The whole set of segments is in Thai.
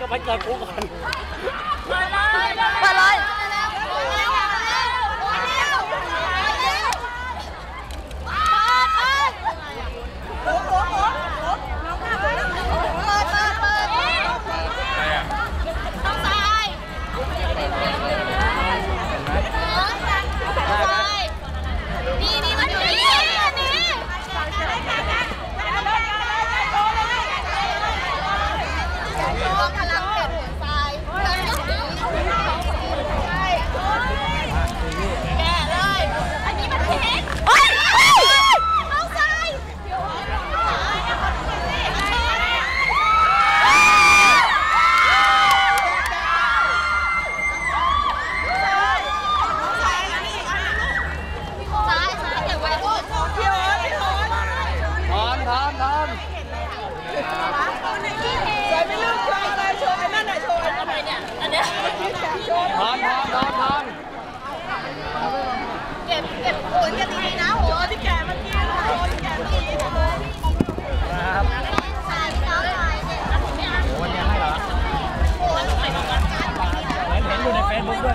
ก็ไปเกิดกูกัน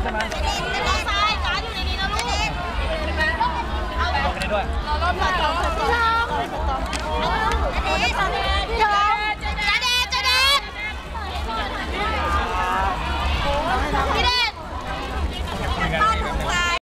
ใช่ไหมซ้ายซ้าอยู่ในนี้นะลูกเอาไปด้วยราล้มเาล้ม